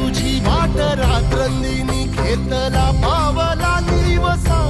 तुझी वाट रात्रंदिनी घेतला पावला दिवसा